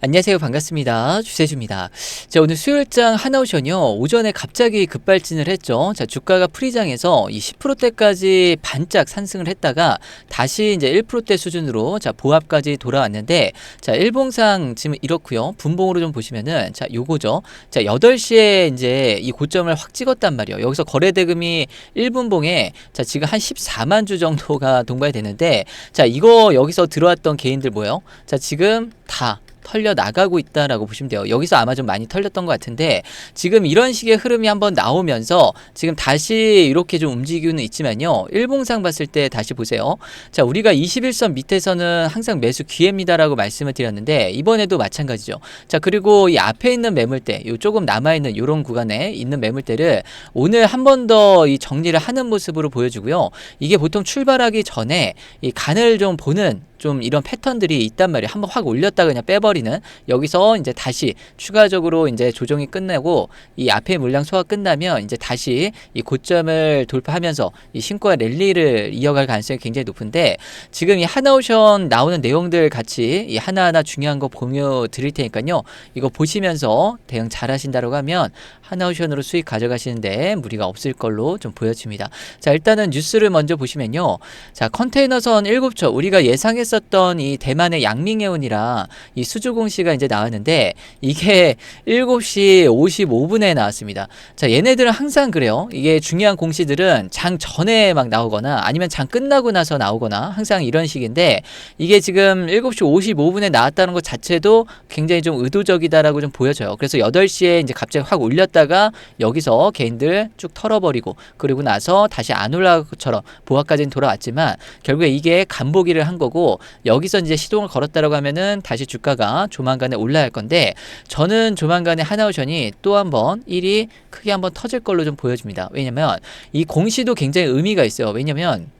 안녕하세요. 반갑습니다. 주세주입니다. 자, 오늘 수요일장 하나오션이요. 오전에 갑자기 급발진을 했죠. 자, 주가가 프리장에서 이 10%대까지 반짝 상승을 했다가 다시 이제 1%대 수준으로 자, 보합까지 돌아왔는데 자, 일봉상 지금 이렇고요. 분봉으로 좀 보시면은 자, 요거죠. 자, 8시에 이제 이 고점을 확 찍었단 말이에요. 여기서 거래 대금이 1분봉에 자, 지금 한 14만 주 정도가 동반이 되는데 자, 이거 여기서 들어왔던 개인들 뭐예요? 자, 지금 다 털려 나가고 있다라고 보시면 돼요. 여기서 아마 좀 많이 털렸던 것 같은데 지금 이런 식의 흐름이 한번 나오면서 지금 다시 이렇게 좀 움직이고는 있지만요. 일봉상 봤을 때 다시 보세요. 자, 우리가 21선 밑에서는 항상 매수 기회입니다라고 말씀을 드렸는데 이번에도 마찬가지죠. 자, 그리고 이 앞에 있는 매물대, 요 조금 남아 있는 이런 구간에 있는 매물대를 오늘 한 번 더 이 정리를 하는 모습으로 보여주고요. 이게 보통 출발하기 전에 이 간을 좀 보는 좀 이런 패턴들이 있단 말이에요. 한번 확 올렸다 그냥 빼버리 는 여기서 이제 다시 추가적으로 이제 조정이 끝나고 이 앞에 물량 소화 끝나면 이제 다시 이 고점을 돌파하면서 이 신고와 랠리를 이어갈 가능성이 굉장히 높은데 지금 이 하나오션 나오는 내용들 같이 이 하나하나 중요한 거 공유 드릴 테니까요. 이거 보시면서 대응 잘 하신다고 하면 하나오션으로 수익 가져가시는데 무리가 없을 걸로 좀 보여집니다. 자, 일단은 뉴스를 먼저 보시면요. 자, 컨테이너선 7초 우리가 예상했 했었던 이 대만의 양밍해운이랑 이 수주 공시가 이제 나왔는데 이게 7시 55분에 나왔습니다. 자, 얘네들은 항상 그래요. 이게 중요한 공시들은 장 전에 막 나오거나 아니면 장 끝나고 나서 나오거나 항상 이런 식인데 이게 지금 7시 55분에 나왔다는 것 자체도 굉장히 좀 의도적이다라고 좀 보여져요. 그래서 8시에 이제 갑자기 확 올렸다가 여기서 개인들 쭉 털어버리고 그리고 나서 다시 안 올라갈 것처럼 보합까지는 돌아왔지만 결국에 이게 간보기를 한 거고 여기서 이제 시동을 걸었다라고 하면은 다시 주가가 조만간에 올라갈 건데 저는 조만간에 하나오션이 또 한번 1위 크게 한번 터질 걸로 좀 보여집니다. 왜냐면 이 공시도 굉장히 의미가 있어요. 왜냐면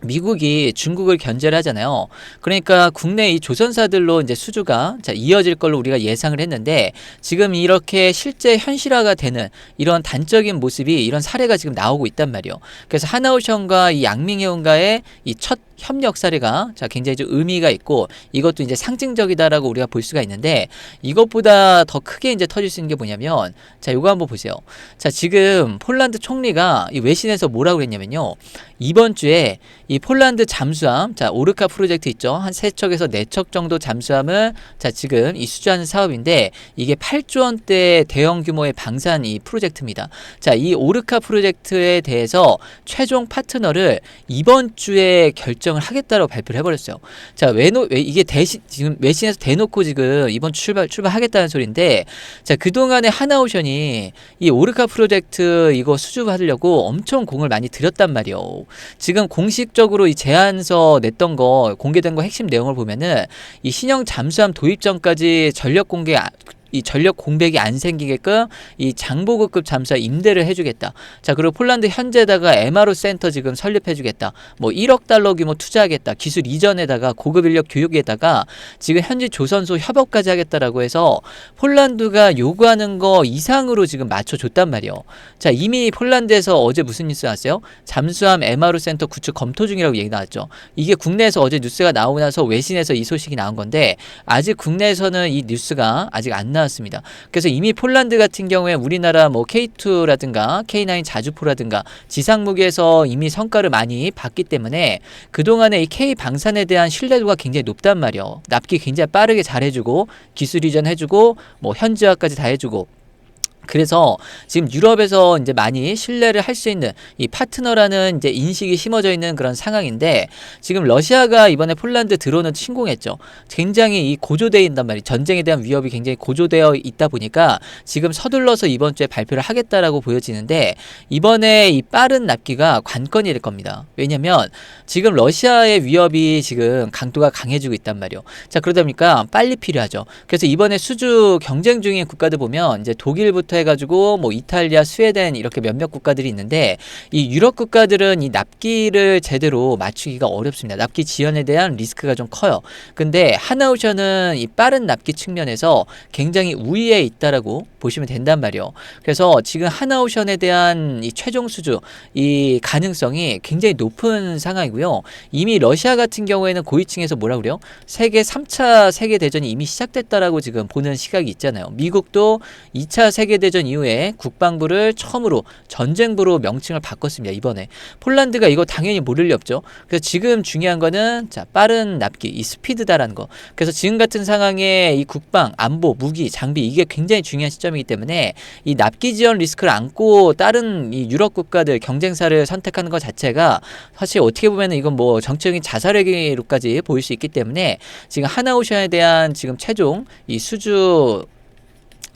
미국이 중국을 견제를 하잖아요. 그러니까 국내 이 조선사들로 이제 수주가 자, 이어질 걸로 우리가 예상을 했는데 지금 이렇게 실제 현실화가 되는 이런 단적인 모습이 이런 사례가 지금 나오고 있단 말이에요. 그래서 하나오션과 이 양밍해운과의 이 첫 협력 사례가 자 굉장히 좀 의미가 있고 이것도 이제 상징적이다라고 우리가 볼 수가 있는데 이것보다 더 크게 이제 터질 수 있는 게 뭐냐면 자 요거 한번 보세요. 자 지금 폴란드 총리가 이 외신에서 뭐라고 했냐면요. 이번 주에 이 폴란드 잠수함 자 오르카 프로젝트 있죠. 한 세 척에서 네 척 정도 잠수함을 자 지금 이 수주하는 사업인데 이게 8조 원대 대형 규모의 방산 이 프로젝트입니다. 자 이 오르카 프로젝트에 대해서 최종 파트너를 이번 주에 결정 결정을 하겠다라고 발표를 해버렸어요. 자, 외노, 왜 이게 대신, 지금 외신에서 대놓고 지금 이번 주 출발, 출발하겠다는 소리인데, 자, 그동안에 하나오션이 이 오르카 프로젝트 이거 수주받으려고 엄청 공을 많이 들였단 말이요. 지금 공식적으로 이 제안서 냈던 거, 공개된 거 핵심 내용을 보면은 이 신형 잠수함 도입 전까지 전력 공개 이 전력 공백이 안 생기게끔 이 장보급급 잠수사 임대를 해주겠다. 자 그리고 폴란드 현재다가 MRO 센터 지금 설립해주겠다. 뭐 1억 달러 규모 투자하겠다. 기술 이전에다가 고급 인력 교육에다가 지금 현지 조선소 협업까지 하겠다라고 해서 폴란드가 요구하는 거 이상으로 지금 맞춰줬단 말이요. 자 이미 폴란드에서 어제 무슨 뉴스 나왔어요? 잠수함 MRO 센터 구축 검토 중이라고 얘기 나왔죠. 이게 국내에서 어제 뉴스가 나오고 나서 외신에서 이 소식이 나온 건데 아직 국내에서는 이 뉴스가 아직 안 나 왔습니다. 그래서 이미 폴란드 같은 경우에 우리나라 뭐 K2라든가 K9 자주포라든가 지상 무기에서 이미 성과를 많이 봤기 때문에 그동안에 이 K 방산에 대한 신뢰도가 굉장히 높단 말이요. 납기 굉장히 빠르게 잘해주고 기술 이전해주고 뭐 현지화까지 다 해주고 그래서 지금 유럽에서 이제 많이 신뢰를 할 수 있는 이 파트너라는 이제 인식이 심어져 있는 그런 상황인데 지금 러시아가 이번에 폴란드 드론을 침공했죠. 굉장히 이 고조되어 있단 말이 전쟁에 대한 위협이 굉장히 고조되어 있다 보니까 지금 서둘러서 이번 주에 발표를 하겠다라고 보여지는데 이번에 이 빠른 납기가 관건이 될 겁니다. 왜냐면 지금 러시아의 위협이 지금 강도가 강해지고 있단 말이요. 자 그러다 보니까 빨리 필요하죠. 그래서 이번에 수주 경쟁 중인 국가들 보면 이제 독일부터 해가지고 뭐 이탈리아, 스웨덴 이렇게 몇몇 국가들이 있는데 이 유럽 국가들은 이 납기를 제대로 맞추기가 어렵습니다. 납기 지연에 대한 리스크가 좀 커요. 근데 하나오션은 이 빠른 납기 측면에서 굉장히 우위에 있다라고 보시면 된단 말이에요. 그래서 지금 하나오션에 대한 이 최종 수주 이 가능성이 굉장히 높은 상황이고요. 이미 러시아 같은 경우에는 고위층에서 뭐라 그래요? 세계 3차 세계 대전이 이미 시작됐다라고 지금 보는 시각이 있잖아요. 미국도 2차 세계 대전 이후에 국방부를 처음으로 전쟁부로 명칭을 바꿨습니다. 이번에 폴란드가 이거 당연히 모를 리 없죠. 그래서 지금 중요한 거는 자 빠른 납기 이 스피드다라는 거. 그래서 지금 같은 상황에 이 국방 안보 무기 장비 이게 굉장히 중요한 시점이기 때문에 이 납기 지원 리스크를 안고 다른 이 유럽 국가들 경쟁사를 선택하는 것 자체가 사실 어떻게 보면 이건 뭐 정치적인 자살행위로까지 보일 수 있기 때문에 지금 하나오션에 대한 지금 최종 이 수주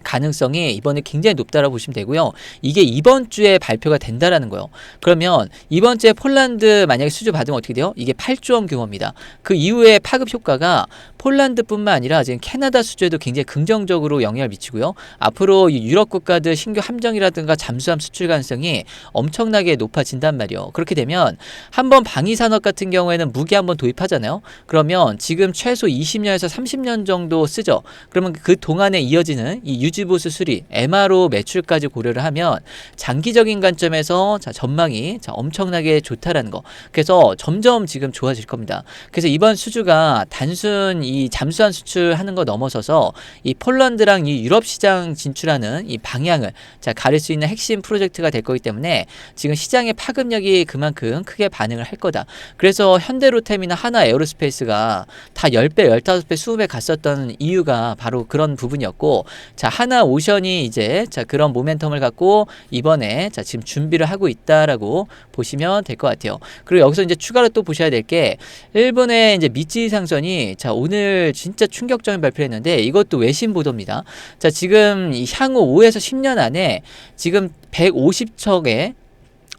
가능성이 이번에 굉장히 높다라고 보시면 되고요. 이게 이번 주에 발표가 된다라는 거예요. 그러면 이번 주에 폴란드 만약에 수주 받으면 어떻게 돼요? 이게 8조 원 규모입니다. 그 이후에 파급 효과가 폴란드뿐만 아니라 지금 캐나다 수주에도 굉장히 긍정적으로 영향을 미치고요. 앞으로 이 유럽 국가들 신규 함정이라든가 잠수함 수출 가능성이 엄청나게 높아진단 말이에요. 그렇게 되면 한번 방위 산업 같은 경우에는 무기 한번 도입하잖아요. 그러면 지금 최소 20년에서 30년 정도 쓰죠. 그러면 그 동안에 이어지는 이 유지보수 수리, MRO 매출까지 고려를 하면 장기적인 관점에서 자, 전망이 자, 엄청나게 좋다라는 거. 그래서 점점 지금 좋아질 겁니다. 그래서 이번 수주가 단순 이 잠수함 수출하는 거 넘어서서 이 폴란드랑 이 유럽 시장 진출하는 이 방향을 자, 가릴 수 있는 핵심 프로젝트가 될 거기 때문에 지금 시장의 파급력이 그만큼 크게 반응을 할 거다. 그래서 현대로템이나 하나 에어로스페이스가 다 10배, 15배, 20배 갔었던 이유가 바로 그런 부분이었고 자, 하나 오션이 이제 자 그런 모멘텀을 갖고 이번에 자 지금 준비를 하고 있다라고 보시면 될 것 같아요. 그리고 여기서 이제 추가로 또 보셔야 될 게 일본의 이제 미찌 상선이 자 오늘 진짜 충격적인 발표했는데 이것도 외신 보도입니다. 자 지금 이 향후 5에서 10년 안에 지금 150척의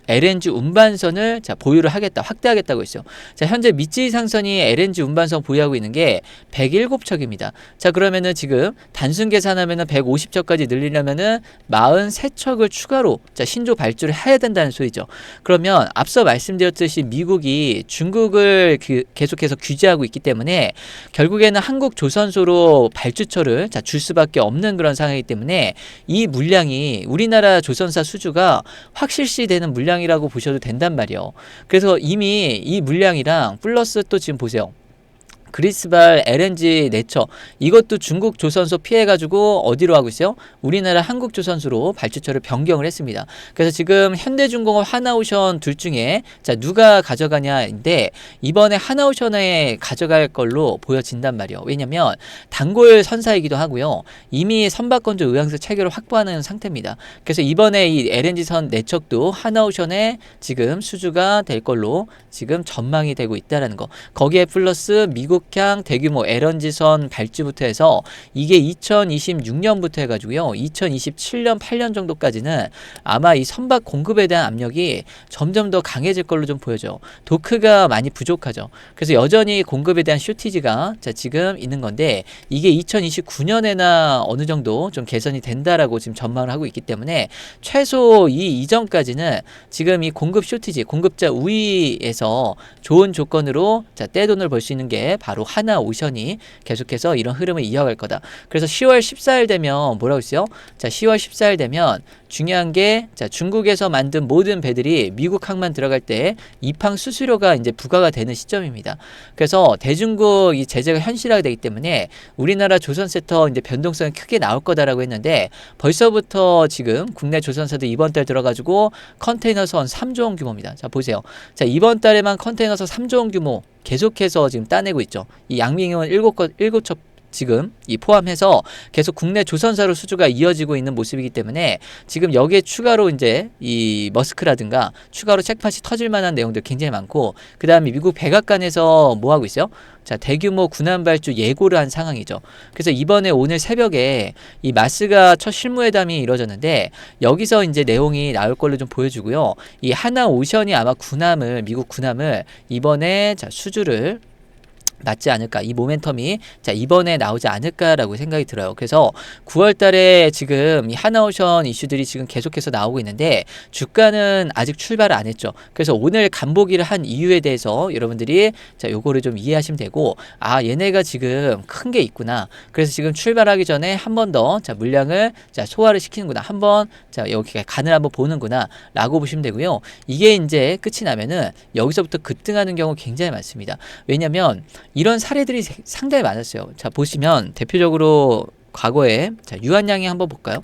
LNG 운반선을 자 보유를 하겠다 확대하겠다고 했어요. 자 현재 미쯔이 상선이 LNG 운반선 보유하고 있는 게 107척입니다. 자 그러면은 지금 단순 계산하면은 150척까지 늘리려면은 43척을 추가로 자 신조 발주를 해야 된다는 소리죠. 그러면 앞서 말씀드렸듯이 미국이 중국을 그 계속해서 규제하고 있기 때문에 결국에는 한국 조선소로 발주처를 자 줄 수밖에 없는 그런 상황이기 때문에 이 물량이 우리나라 조선사 수주가 확실시 되는 물량 물량이라고 보셔도 된단 말이에요. 그래서 이미 이 물량이랑 플러스 또 지금 보세요. 그리스발 LNG 내처 이것도 중국 조선소 피해가지고 어디로 하고 있어요? 우리나라 한국 조선소로 발주처를 변경을 했습니다. 그래서 지금 현대중공업 하나오션 둘 중에 자 누가 가져가냐인데 이번에 하나오션에 가져갈 걸로 보여진단 말이에요. 왜냐면 단골 선사이기도 하고요. 이미 선박건조 의향서 체계를 확보하는 상태입니다. 그래서 이번에 이 LNG선 내척도 하나오션에 지금 수주가 될 걸로 지금 전망이 되고 있다라는 거. 거기에 플러스 미국 북향 대규모 LNG선 발주부터 해서 이게 2026년부터 해가지고요. 2027년 8년 정도까지는 아마 이 선박 공급에 대한 압력이 점점 더 강해질 걸로 좀 보여져. 도크가 많이 부족하죠. 그래서 여전히 공급에 대한 쇼티지가 자 지금 있는 건데 이게 2029년에나 어느 정도 좀 개선이 된다라고 지금 전망을 하고 있기 때문에 최소 이 이전까지는 지금 이 공급 쇼티지, 공급자 우위에서 좋은 조건으로 자 떼돈을 벌 수 있는 게 바로 바로 하나 오션이 계속해서 이런 흐름을 이어갈 거다. 그래서 10월 14일 되면 뭐라고 했어요? 자, 10월 14일 되면 중요한 게 자, 중국에서 만든 모든 배들이 미국 항만 들어갈 때 입항 수수료가 이제 부과가 되는 시점입니다. 그래서 대중국 이 제재가 현실화가 되기 때문에 우리나라 조선세터 이제 변동성이 크게 나올 거다라고 했는데 벌써부터 지금 국내 조선사들 이번 달 들어가지고 컨테이너선 3조 원 규모입니다. 자, 보세요. 자, 이번 달에만 컨테이너선 3조 원 규모 계속해서 지금 따내고 있죠. 이 양민경은 일곱 것 일곱 첩 지금 이 포함해서 계속 국내 조선사로 수주가 이어지고 있는 모습이기 때문에 지금 여기에 추가로 이제 이 머스크라든가 추가로 책팟이 터질 만한 내용들 굉장히 많고 그 다음에 미국 백악관에서 뭐 하고 있어요? 자 대규모 군함 발주 예고를 한 상황이죠. 그래서 이번에 오늘 새벽에 이 마스가 첫 실무회담이 이루어졌는데 여기서 이제 내용이 나올 걸로 좀 보여주고요. 이 하나 오션이 아마 군함을 미국 군함을 이번에 자 수주를 맞지 않을까 이 모멘텀이 자 이번에 나오지 않을까라고 생각이 들어요. 그래서 9월달에 지금 이 하나오션 이슈들이 지금 계속해서 나오고 있는데 주가는 아직 출발을 안 했죠. 그래서 오늘 간보기를 한 이유에 대해서 여러분들이 자 요거를 좀 이해하시면 되고 아 얘네가 지금 큰 게 있구나. 그래서 지금 출발하기 전에 한 번 더 자 물량을 자 소화를 시키는구나. 한 번 자 여기 간을 한번 보는구나라고 보시면 되고요. 이게 이제 끝이 나면은 여기서부터 급등하는 경우 굉장히 많습니다. 왜냐면 이런 사례들이 세- 상당히 많았어요. 자, 보시면 대표적으로 과거에 자, 유한양행 한번 볼까요?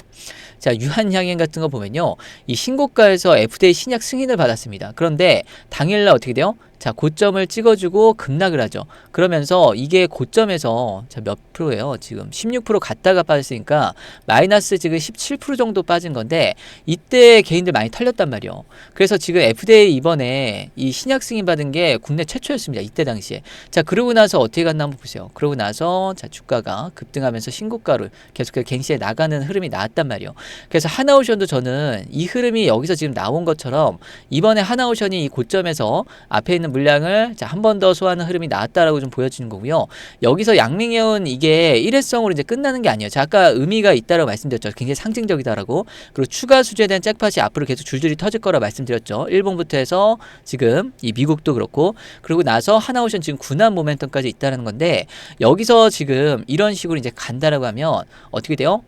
자, 유한양행 같은 거 보면요. 이 신고가에서 FDA 신약 승인을 받았습니다. 그런데 당일날 어떻게 돼요? 자, 고점을 찍어주고 급락을 하죠. 그러면서 이게 고점에서 자, 몇 프로예요? 지금 16% 갔다가 빠졌으니까 마이너스 지금 17% 정도 빠진 건데 이때 개인들 많이 털렸단 말이에요. 그래서 지금 FDA 이번에 이 신약 승인 받은 게 국내 최초였습니다. 이때 당시에. 자, 그러고 나서 어떻게 갔나 한번 보세요. 그러고 나서 자, 주가가 급등하면서 신고가를 계속해서 갱시에 나가는 흐름이 나왔단 말이에요. 그래서 하나오션도 저는 이 흐름이 여기서 지금 나온 것처럼 이번에 하나오션이 이 고점에서 앞에 있는 물량을 한 번 더 소화하는 흐름이 나왔다라고 좀 보여지는 거고요. 여기서 양밍해온 이게 일회성으로 이제 끝나는 게 아니에요. 자, 아까 의미가 있다라고 말씀드렸죠. 굉장히 상징적이다라고. 그리고 추가 수주에 대한 잭팟이 앞으로 계속 줄줄이 터질 거라 말씀드렸죠. 일본부터 해서 지금 이 미국도 그렇고 그리고 나서 하나오션 지금 군한 모멘텀까지 있다는 건데 여기서 지금 이런 식으로 이제 간다라고 하면 어떻게 돼요?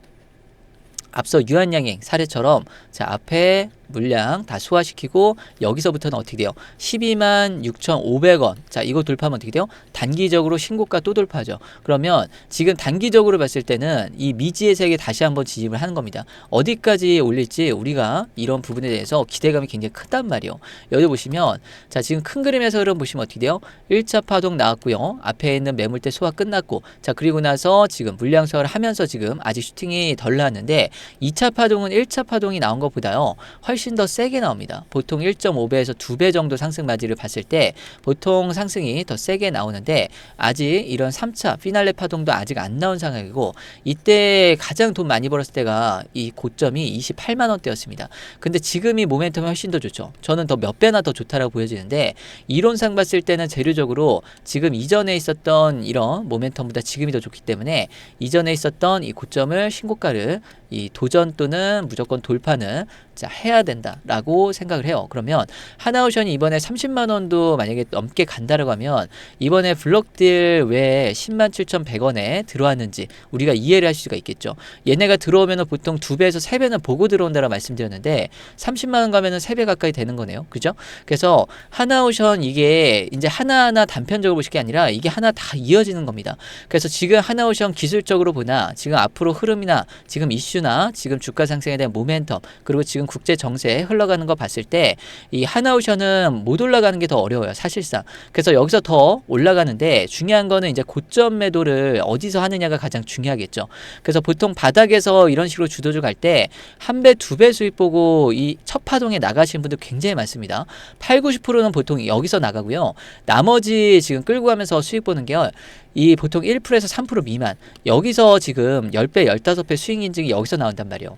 앞서 유한양행 사례처럼 자 앞에 물량 다 소화시키고 여기서부터는 어떻게 돼요? 12만 6,500원. 자, 이거 돌파하면 어떻게 돼요? 단기적으로 신고가 또 돌파하죠. 그러면 지금 단기적으로 봤을 때는 이 미지의 세계 다시 한번 지짐을 하는 겁니다. 어디까지 올릴지 우리가 이런 부분에 대해서 기대감이 굉장히 크단 말이에요. 여기 보시면 자, 지금 큰 그림에서 흐름 보시면 어떻게 돼요? 1차 파동 나왔고요. 앞에 있는 매물대 소화 끝났고 자, 그리고 나서 지금 물량 소화를 하면서 지금 아직 슈팅이 덜 나왔는데 2차 파동은 1차 파동이 나온 것보다요. 훨씬 더 세게 나옵니다. 보통 1.5배에서 2배 정도 상승 마진을 봤을 때 보통 상승이 더 세게 나오는데 아직 이런 3차 피날레 파동도 아직 안 나온 상황이고 이때 가장 돈 많이 벌었을 때가 이 고점이 28만 원대였습니다. 근데 지금이 모멘텀이 훨씬 더 좋죠. 저는 더 몇 배나 더 좋다라고 보여지는데 이론상 봤을 때는 재료적으로 지금 이전에 있었던 이런 모멘텀보다 지금이 더 좋기 때문에 이전에 있었던 이 고점을 신고가를 이 도전 또는 무조건 돌파는 자 해야 된다라고 생각을 해요. 그러면 하나오션이 이번에 30만 원도 만약에 넘게 간다라고 하면 이번에 블록딜 왜 10만 7,100원에 들어왔는지 우리가 이해를 할 수가 있겠죠. 얘네가 들어오면은 보통 두 배에서 세 배는 보고 들어온다라고 말씀드렸는데 30만 원 가면은 세 배 가까이 되는 거네요. 그죠? 그래서 하나오션 이게 이제 하나하나 단편적으로 보실 게 아니라 이게 하나 다 이어지는 겁니다. 그래서 지금 하나오션 기술적으로 보나 지금 앞으로 흐름이나 지금 이슈나 지금 주가 상승에 대한 모멘텀 그리고 지금 국제 정세 흘러가는 거 봤을 때 이 하나오션은 못 올라가는 게 더 어려워요 사실상. 그래서 여기서 더 올라가는데 중요한 거는 이제 고점 매도를 어디서 하느냐가 가장 중요하겠죠. 그래서 보통 바닥에서 이런 식으로 주도주 갈 때 한 배 두 배 수익 보고 이 첫 파동에 나가시는 분들 굉장히 많습니다. 8, 90%는 보통 여기서 나가고요. 나머지 지금 끌고 가면서 수익 보는 게이 보통 1%에서 3% 미만. 여기서 지금 10배, 15배 수익 인증이 여기서 나온단 말이에요.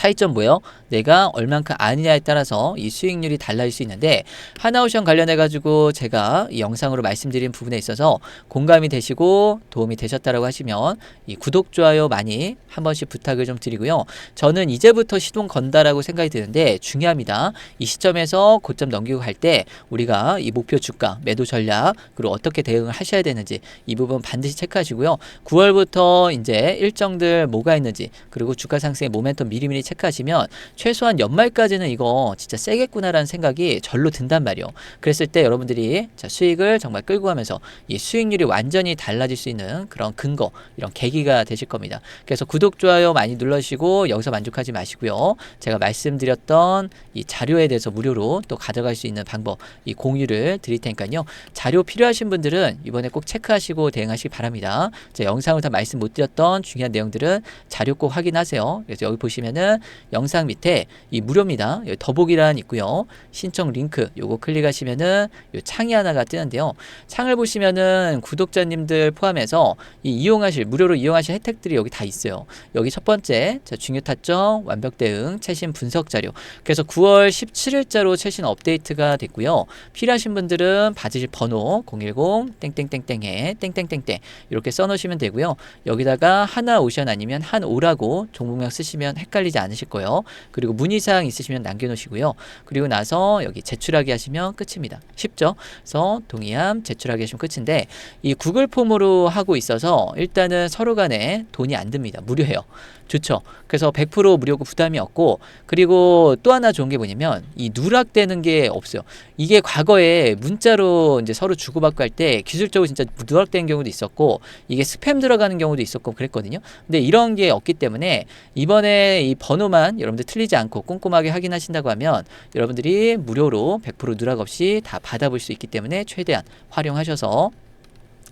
차이점 뭐예요? 내가 얼만큼 아느냐에 따라서 이 수익률이 달라질 수 있는데 하나오션 관련해 가지고 제가 이 영상으로 말씀드린 부분에 있어서 공감이 되시고 도움이 되셨다라고 하시면 이 구독 좋아요 많이 한 번씩 부탁을 좀 드리고요. 저는 이제부터 시동 건다라고 생각이 드는데 중요합니다. 이 시점에서 고점 넘기고 갈 때 우리가 이 목표 주가 매도 전략 그리고 어떻게 대응을 하셔야 되는지 이 부분 반드시 체크하시고요. 9월부터 이제 일정들 뭐가 있는지 그리고 주가 상승의 모멘텀 미리미리 체크하시면 최소한 연말까지는 이거 진짜 세겠구나라는 생각이 절로 든단 말이에요. 그랬을 때 여러분들이 자, 수익을 정말 끌고 가면서 이 수익률이 완전히 달라질 수 있는 그런 근거, 이런 계기가 되실 겁니다. 그래서 구독, 좋아요 많이 눌러주시고 여기서 만족하지 마시고요. 제가 말씀드렸던 이 자료에 대해서 무료로 또 가져갈 수 있는 방법, 이 공유를 드릴 테니까요. 자료 필요하신 분들은 이번에 꼭 체크하시고 대응하시기 바랍니다. 제 영상을 다 말씀 못 드렸던 중요한 내용들은 자료 꼭 확인하세요. 그래서 여기 보시면은 영상 밑에 이 무료입니다. 더보기란 있고요. 신청 링크 요거 클릭하시면은 요 창이 하나가 뜨는데요. 창을 보시면은 구독자님들 포함해서 이 이용하실 무료로 이용하실 혜택들이 여기 다 있어요. 여기 첫 번째 자, 중요 타점 완벽 대응 최신 분석 자료. 그래서 9월 17일자로 최신 업데이트가 됐고요. 필요하신 분들은 받으실 번호 010 땡땡땡땡에 땡땡땡땡 이렇게 써놓으시면 되고요. 여기다가 하나 오션 아니면 한 오라고 종목명 쓰시면 헷갈리지 않으실 거예요. 그리고 문의사항 있으시면 남겨놓으시고요. 그리고 나서 여기 제출하기 하시면 끝입니다. 쉽죠? 그래서 동의함 제출하기 하시면 끝인데 이 구글 폼으로 하고 있어서 일단은 서로 간에 돈이 안 듭니다. 무료예요. 좋죠. 그래서 100% 무료고 부담이 없고 그리고 또 하나 좋은 게 뭐냐면 이 누락되는 게 없어요. 이게 과거에 문자로 이제 서로 주고받고 할 때 기술적으로 진짜 누락되는 경우도 있었고 이게 스팸 들어가는 경우도 있었고 그랬거든요. 근데 이런 게 없기 때문에 이번에 이 번호만 여러분들 틀리지 않고 꼼꼼하게 확인하신다고 하면 여러분들이 무료로 100% 누락 없이 다 받아볼 수 있기 때문에 최대한 활용하셔서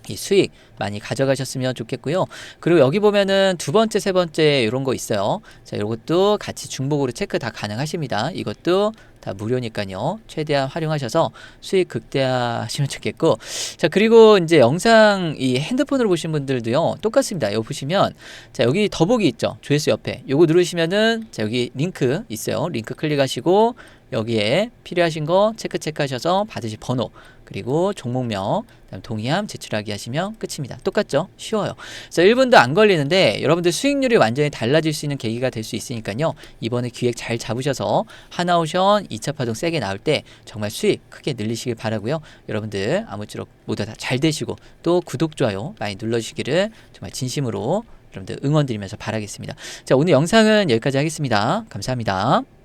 이 수익 많이 가져가셨으면 좋겠고요. 그리고 여기 보면은 두 번째, 세 번째 이런 거 있어요. 자, 이것도 같이 중복으로 체크 다 가능하십니다. 이것도 다 무료니까요. 최대한 활용하셔서 수익 극대화하시면 좋겠고. 자, 그리고 이제 영상 이 핸드폰으로 보신 분들도요. 똑같습니다. 여기 보시면 자, 여기 더보기 있죠. 조회수 옆에. 요거 누르시면은 자, 여기 링크 있어요. 링크 클릭하시고 여기에 필요하신 거 체크 체크하셔서 받으실 번호 그리고 종목명 동의함 제출하기 하시면 끝입니다. 똑같죠? 쉬워요. 그래서 1분도 안 걸리는데 여러분들 수익률이 완전히 달라질 수 있는 계기가 될 수 있으니까요. 이번에 기획 잘 잡으셔서 하나오션 2차 파동 세게 나올 때 정말 수익 크게 늘리시길 바라고요. 여러분들 아무쪼록 모두 다 잘 되시고 또 구독 좋아요 많이 눌러주시기를 정말 진심으로 여러분들 응원 드리면서 바라겠습니다. 자 오늘 영상은 여기까지 하겠습니다. 감사합니다.